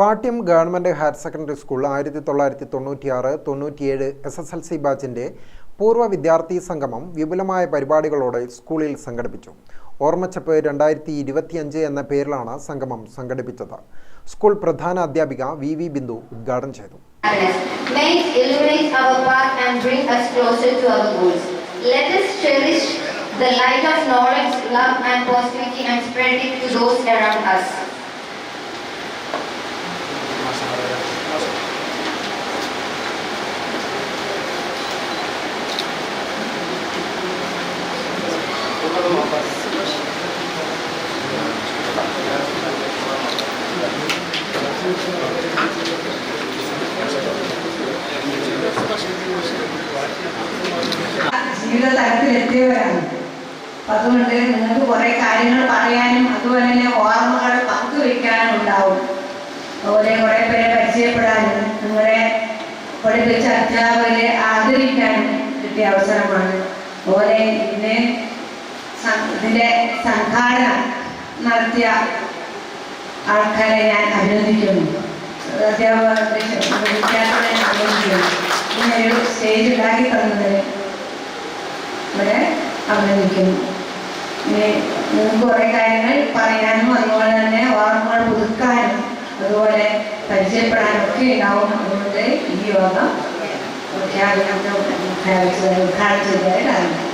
Pattiam government higher secondary school ആയിരത്തി തൊള്ളായിരത്തി തൊണ്ണൂറ്റിയാറ് തൊണ്ണൂറ്റിയേഴ് എസ് എസ് എൽ സി ബാച്ചിന്റെ പൂർവ വിദ്യാർത്ഥി സംഗമം വിപുലമായ പരിപാടികളോടെ സ്കൂളിൽ സംഘടിപ്പിച്ചു. ഓർമ്മച്ചപ്പ് രണ്ടായിരത്തി ഇരുപത്തിയഞ്ച് എന്ന പേരിലാണ് സംഗമം സംഘടിപ്പിച്ചത്. സ്കൂൾ പ്രധാന അധ്യാപിക വി വി ബിന്ദു ഉദ്ഘാടനം ചെയ്തു. The light of knowledge, love and positivity and spread it to those around us. ജീവിത തലത്തിലെത്തിയവരാണ് അപ്പൊ അതുകൊണ്ട് നിങ്ങൾക്ക് കുറെ കാര്യങ്ങൾ പറയാനും അതുപോലെ തന്നെ ഓർമ്മകൾ പങ്കുവെക്കാനും ഉണ്ടാവും. അതുപോലെ കുറെ പേരെ പരിചയപ്പെടാനും നിങ്ങളെ പഠിപ്പിച്ച അധ്യാപകരെ ആദരിക്കാനും കിട്ടിയ അവസരമാണ്. അതുപോലെ ഇതിനെ ഇതിന്റെ സംഘാടന നടത്തിയ ആൾക്കാരെ ഞാൻ അഭിനന്ദിക്കുന്നു. അധ്യാപകരുടെ വിദ്യാർത്ഥികളെ ഞാൻ അഭിനന്ദിക്കുന്നു ഇങ്ങനൊരു സ്റ്റേജ് ഉണ്ടാക്കി തന്നതിന് ഇവിടെ അഭിനന്ദിക്കുന്നു. ഇനി നിങ്ങൾക്ക് കുറേ കാര്യങ്ങൾ പറയാനും അതുപോലെ തന്നെ ഓർമ്മകൾ പുതുക്കാനും അതുപോലെ പരിചയപ്പെടാനും ഒക്കെ ഉണ്ടാവും. അതുകൊണ്ട് ഈ യോഗം പ്രഖ്യാപനത്തെ ഉദ്ഘാടിച്ചതായി അറിയാം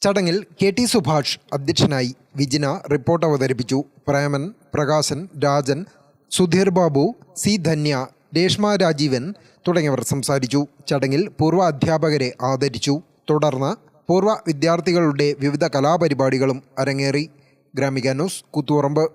ചടങ്ങിൽ കെ ടി സുഭാഷ് അധ്യക്ഷനായി വിജിന റിപ്പോർട്ട് അവതരിപ്പിച്ചു. പ്രേമൻ പ്രകാശൻ രാജൻ സുധീർ ബാബു സി ധന്യ രേഷ്മ രാജീവൻ തുടങ്ങിയവർ സംസാരിച്ചു. ചടങ്ങിൽ പൂർവ അധ്യാപകരെ ആദരിച്ചു. തുടർന്ന് പൂർവ വിദ്യാർത്ഥികളുടെ വിവിധ കലാപരിപാടികളും അരങ്ങേറി. ഗ്രാമിക ന്യൂസ് കൂത്തുപറമ്പ്.